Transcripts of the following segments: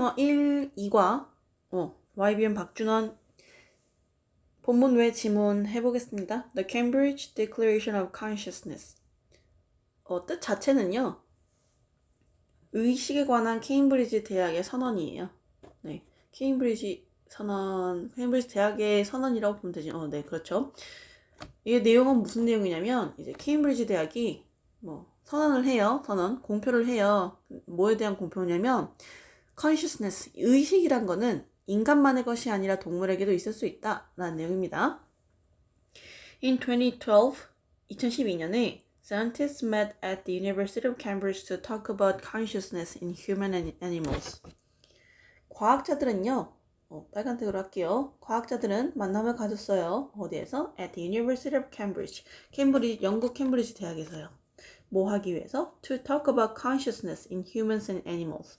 어, 1, 2과 어, YBM 박준원 본문 외 지문 해보겠습니다. The Cambridge Declaration of Consciousness 어, 뜻 자체는요. 의식에 관한 케임브리지 대학의 선언이에요. 네, 케임브리지 선언, 케임브리지 대학의 선언이라고 보면 되죠. 어, 네, 그렇죠. 이게 내용은 무슨 내용이냐면 이제 케임브리지 대학이 뭐 선언을 해요. 선언, 공표를 해요. 뭐에 대한 공표냐면 consciousness, 의식이란 거는 인간만의 것이 아니라 동물에게도 있을 수 있다 라는 내용입니다. In 2012, 2012년에 scientists met at the University of Cambridge to talk about consciousness in human and animals. 과학자들은요, 어, 빨간색으로 할게요. 과학자들은 만남을 가졌어요. 어디에서? At the University of Cambridge. 캠브리지, 영국 캠브리지 대학에서요. 뭐 하기 위해서? To talk about consciousness in humans and animals.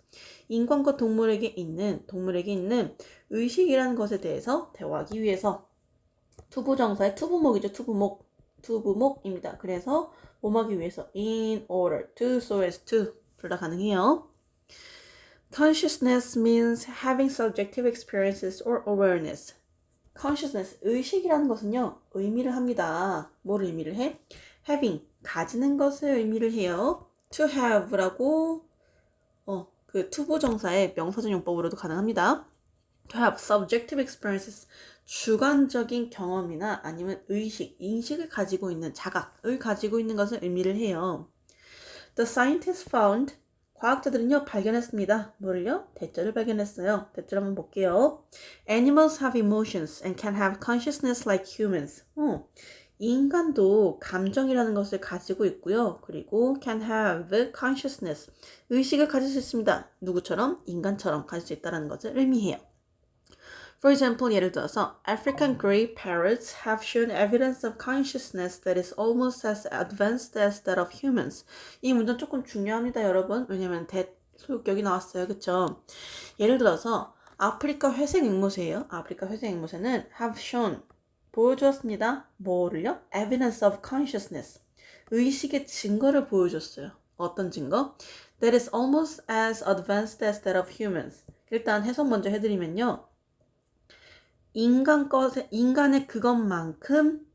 인간과 동물에게 있는, 동물에게 있는 의식이라는 것에 대해서 대화하기 위해서. 투부정사의 투부목이죠. 투부목. 투부목입니다. 그래서 뭐하기 위해서? In order to, so as to. 둘 다 가능해요. Consciousness means having subjective experiences or awareness. Consciousness, 의식이라는 것은요, 의미를 합니다. 뭘 의미를 해? Having, 가지는 것을 의미를 해요. To have라고, 어, 그 투부정사의 명사전 용법으로도 가능합니다. To have subjective experiences, 주관적인 경험이나 아니면 의식, 인식을 가지고 있는 자각을 가지고 있는 것을 의미를 해요. The scientists found 과학자들은요 발견했습니다. 뭐를요? 대자를 발견했어요. 대자 한번 볼게요. Animals have emotions and can have consciousness like humans. 어, 인간도 감정이라는 것을 가지고 있고요. 그리고 can have consciousness 의식을 가질 수 있습니다. 누구처럼? 인간처럼 가질 수 있다는 것을 의미해요. For example, 예를 들어서 African grey parrots have shown evidence of consciousness that is almost as advanced as that of humans. 이 문장 조금 중요합니다, 여러분. 왜냐면 대 소유격이 나왔어요, 그쵸? 예를 들어서 아프리카 회색 앵무새예요. 아프리카 회색 앵무새는 have shown 보여주었습니다. 뭐를요? Evidence of consciousness. 의식의 증거를 보여줬어요. 어떤 증거? That is almost as advanced as that of humans. 일단 해석 먼저 해드리면요. 인간 것에, 인간의 그것만큼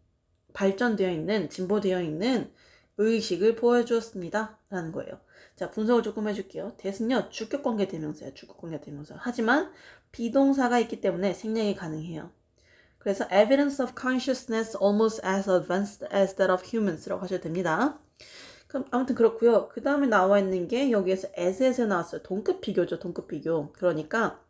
발전되어 있는, 진보되어 있는 의식을 보여주었습니다. 라는 거예요. 자, 분석을 조금 해줄게요. 대신요, 주격관계 대명사예요. 주격관계 대명사. 하지만 비동사가 있기 때문에 생략이 가능해요. 그래서 evidence of consciousness almost as advanced as that of humans라고 하셔도 됩니다. 그럼 아무튼 그렇고요. 그 다음에 나와 있는 게 여기에서 as에서 나왔어요. 동급 비교죠. 동급 비교. 그러니까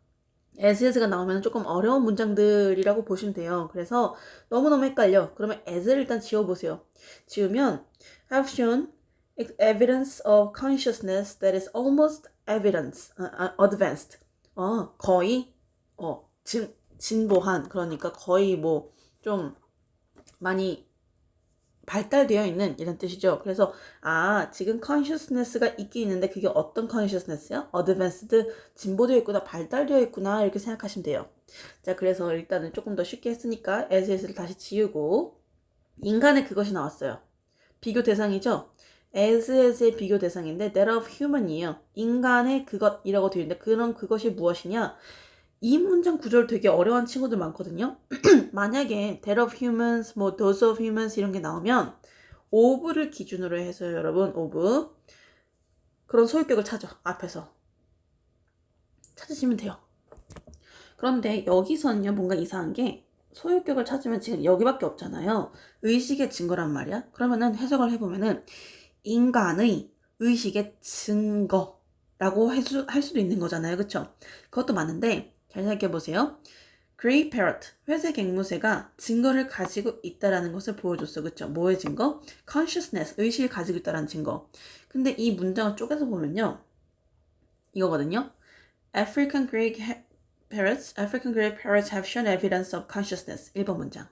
as가 나오면 조금 어려운 문장들이라고 보시면 돼요. 그래서 너무너무 헷갈려. 그러면 as를 일단 지워보세요. 지우면 have shown evidence of consciousness that is almost evidence, uh, advanced. 어, 거의, 어, 진, 진보한, 그러니까 거의 뭐, 좀, 많이 발달되어 있는 이런 뜻이죠. 그래서 아 지금 consciousness가 있긴 있는데 그게 어떤 consciousness야? advanced 진보되어 있구나 발달되어 있구나 이렇게 생각하시면 돼요. 자 그래서 일단은 조금 더 쉽게 했으니까 as를 다시 지우고 인간의 그것이 나왔어요. 비교 대상이죠. as as의 비교 대상인데 that of human이에요. 인간의 그것이라고 되어 있는데 그런 그것이 무엇이냐? 이 문장 구조를 되게 어려워하는 친구들 많거든요. 만약에 that of humans, 뭐 those of humans 이런 게 나오면 of를 기준으로 해서 여러분 of 그런 소유격을 찾아 앞에서 찾으시면 돼요. 그런데 여기서는요 뭔가 이상한 게 소유격을 찾으면 지금 여기밖에 없잖아요. 의식의 증거란 말이야. 그러면은 해석을 해보면은 인간의 의식의 증거라고 할, 수, 할 수도 있는 거잖아요. 그쵸? 그것도 맞는데 잘 생각해 보세요. Grey Parrot, 회색 앵무새가 증거를 가지고 있다라는 것을 보여줬어. 그쵸? 뭐의 증거? Consciousness, 의식을 가지고 있다라는 증거. 근데 이 문장을 쪼개서 보면요. 이거거든요. African Grey Parrots, African Grey Parrots have shown evidence of consciousness. 1번 문장.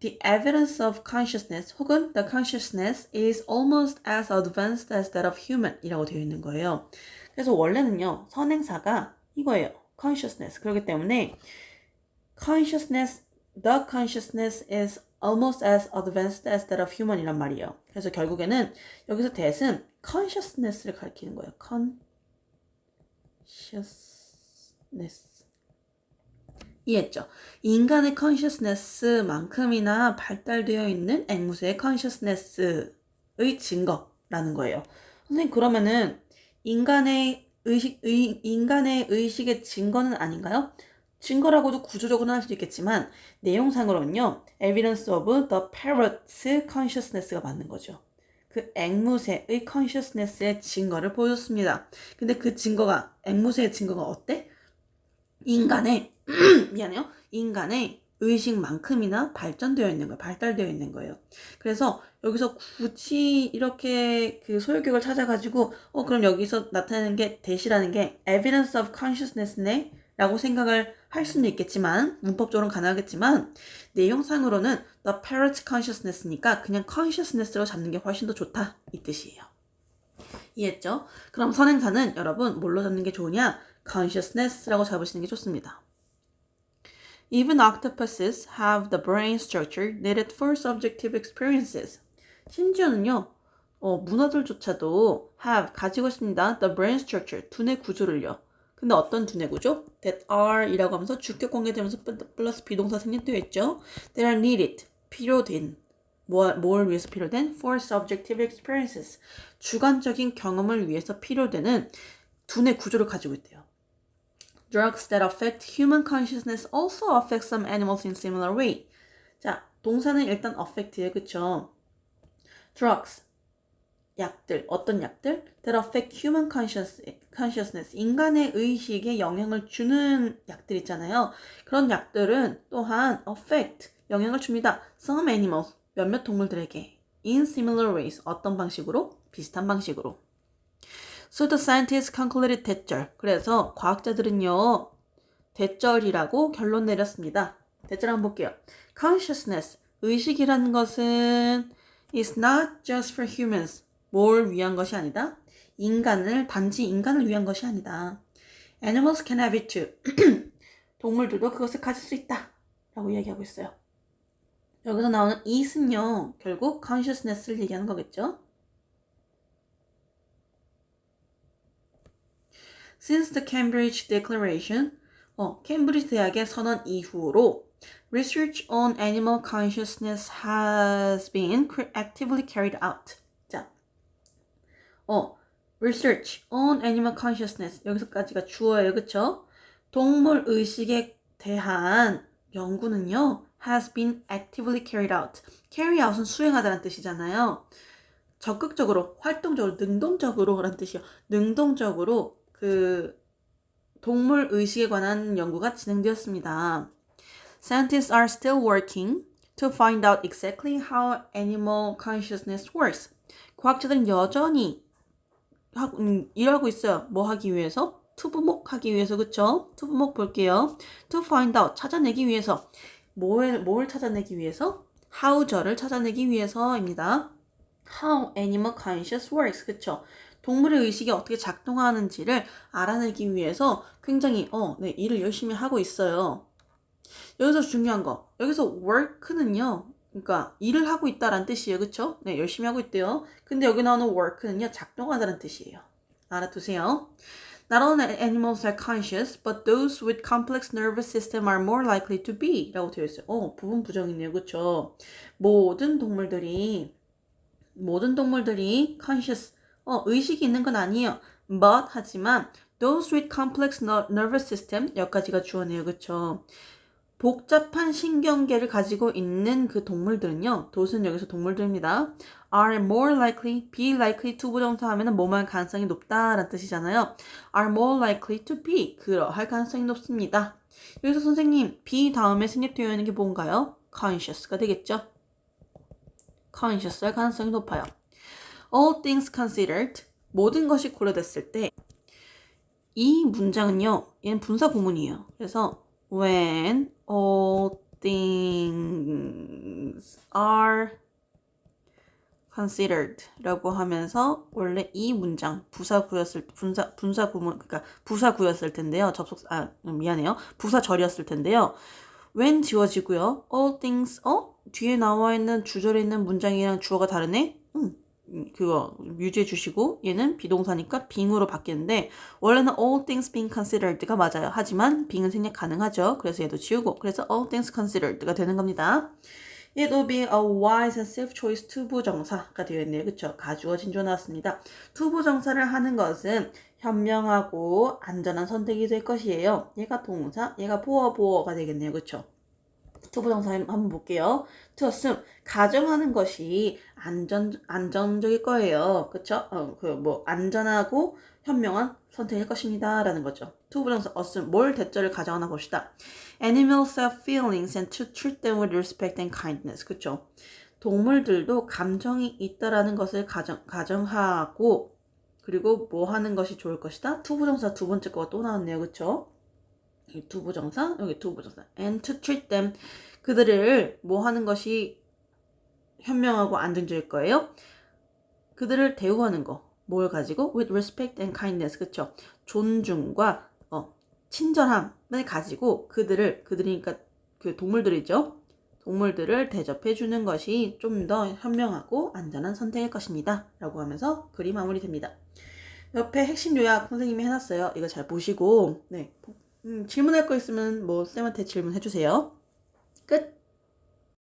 The evidence of consciousness 혹은 the consciousness is almost as advanced as that of human 이라고 되어 있는 거예요. 그래서 원래는요, 선행사가 이거예요. Consciousness. 그렇기 때문에 consciousness, the consciousness is almost as advanced as that of human 이란 말이에요. 그래서 결국에는 여기서 that은 consciousness를 가리키는 거예요. conscious consciousness. 이해했죠? 인간의 consciousness만큼이나 발달되어 있는 앵무새의 consciousness의 증거라는 거예요. 선생님 그러면은 인간의 의식, 의, 인간의 의식의 증거는 아닌가요? 증거라고도 구조적으로 할 수도 있겠지만 내용상으로는요, evidence of the parrot's consciousness가 맞는 거죠. 그 앵무새의 consciousness의 증거를 보여줬습니다. 근데 그 증거가 앵무새의 증거가 어때? 인간의 미안해요. 인간의 의식만큼이나 발전되어 있는 거예요. 발달되어 있는 거예요. 그래서 여기서 굳이 이렇게 그 소유격을 찾아가지고 어 그럼 여기서 나타내는 게 대시라는 게 evidence of consciousness네 라고 생각을 할 수는 있겠지만 문법적으로는 가능하겠지만 내용상으로는 the parrot consciousness니까 그냥 consciousness로 잡는 게 훨씬 더 좋다 이 뜻이에요. 이해했죠? 그럼 선행사는 여러분 뭘로 잡는 게 좋으냐? consciousness라고 잡으시는 게 좋습니다. Even octopuses have the brain structure needed for subjective experiences. 심지어는요, 어, 문어들조차도 have 가지고 있습니다. The brain structure 두뇌 구조를요. 근데 어떤 두뇌 구조? That are 이라고 하면서 주격 관계되면서 플러스 비동사 생략되어 있죠. That are needed 필요된 뭐, 뭘 위해서 필요된? For subjective experiences 주관적인 경험을 위해서 필요되는 두뇌 구조를 가지고 있대요. Drugs that affect human consciousness also affect some animals in similar way. 자, 동사는 일단 affect예요. 그쵸? Drugs. 약들. 어떤 약들? That affect human conscious, consciousness. 인간의 의식에 영향을 주는 약들 있잖아요. 그런 약들은 또한 affect. 영향을 줍니다. Some animals. 몇몇 동물들에게. In similar ways. 어떤 방식으로? 비슷한 방식으로. So the scientists concluded 대절. 그래서 과학자들은요, 대절이라고 결론 내렸습니다. 대절 한번 볼게요. Consciousness, 의식이라는 것은 is not just for humans. 뭘 위한 것이 아니다. 인간을, 단지 인간을 위한 것이 아니다. Animals can have it too. 동물들도 그것을 가질 수 있다. 라고 이야기하고 있어요. 여기서 나오는 it은요, 결국 consciousness를 얘기하는 거겠죠? Since the Cambridge Declaration, 어, 캠브리지 대학의 선언 이후로 research on animal consciousness has been actively carried out. 자, 어, research on animal consciousness 여기서까지가 주어예요, 그쵸? 동물 의식에 대한 연구는요 has been actively carried out. carry out은 수행하다는 뜻이잖아요. 적극적으로, 활동적으로, 능동적으로라는 뜻이요. 능동적으로 그 동물 의식에 관한 연구가 진행되었습니다. Scientists are still working to find out exactly how animal consciousness works. 과학자들은 여전히 하, 음, 일하고 있어요. 뭐 하기 위해서? 투부목 하기 위해서 그쵸? 투부목 볼게요. To find out 찾아내기 위해서 뭘, 뭘 찾아내기 위해서? how저를 찾아내기 위해서입니다. How animal conscious works 그쵸? 동물의 의식이 어떻게 작동하는지를 알아내기 위해서 굉장히 어, 네, 일을 열심히 하고 있어요. 여기서 중요한 거. 여기서 work는요. 그러니까 일을 하고 있다라는 뜻이에요. 그쵸? 네, 열심히 하고 있대요. 근데 여기 나오는 work는요. 작동하다는 뜻이에요. 알아두세요. Not all animals are conscious, but those with complex nervous system are more likely to be 라고 되어 있어요. 어, 부분 부정이네요. 그쵸? 모든 동물들이 모든 동물들이 conscious 어, 의식이 있는 건 아니에요. But 하지만 those with complex nervous system 여기까지가 주어네요. 그쵸? 복잡한 신경계를 가지고 있는 그 동물들은요. 도스는 여기서 동물들입니다. are more likely, be likely to 부정사 하면은 뭐만 가능성이 높다라는 뜻이잖아요. are more likely to be 그러할 가능성이 높습니다. 여기서 선생님 be 다음에 생략되어 있는 게 뭔가요? conscious가 되겠죠? conscious 할 가능성이 높아요. All things considered 모든 것이 고려됐을 때 이 문장은요. 얘는 분사 구문이에요. 그래서 when all things are considered 라고 하면서 원래 이 문장 부사구였을 분사 분사 구문 그러니까 부사구였을 텐데요. 접속 아 미안해요. 부사절이었을 텐데요. when 지워지고요. all things 어 뒤에 나와 있는 주절에 있는 문장이랑 주어가 다르네. 음 음, 그거 유지해 주시고 얘는 비동사니까 being으로 바뀌는데 원래는 all things being considered가 맞아요. 하지만 being은 생략 가능하죠. 그래서 얘도 지우고 그래서 all things considered가 되는 겁니다. 얘도 being a wise and safe choice 투부정사가 되어 있네요. 그쵸? 가주어 진조 나왔습니다. 투부정사를 하는 것은 현명하고 안전한 선택이 될 것이에요. 얘가 동사, 얘가 보어 보어가 되겠네요. 그쵸? 투부정사 한번 볼게요. assume 가정하는 것이 안전 안전적일 거예요. 그쵸? 어, 그 뭐 안전하고 현명한 선택일 것입니다라는 거죠. 투부 정사 assume 뭘 대절을 가정하나 봅시다. Animals have feelings and to treat them with respect and kindness. 그쵸? 동물들도 감정이 있다라는 것을 가정 가정하고 그리고 뭐 하는 것이 좋을 것이다. 투부정사 두 번째 거가 또 나왔네요. 이 투부정사 여기 투부정사 and to treat them 그들을 뭐 하는 것이 현명하고 안정적일 거예요. 그들을 대우하는 거 뭘 가지고 with respect and kindness 그쵸 존중과 어, 친절함을 가지고 그들을 그들이니까 그 동물들이죠. 동물들을 대접해 주는 것이 좀 더 현명하고 안전한 선택일 것입니다. 라고 하면서 글이 마무리됩니다. 옆에 핵심 요약 선생님이 해놨어요. 이거 잘 보시고 네 음, 질문할 거 있으면 뭐 쌤한테 질문해 주세요. 끝.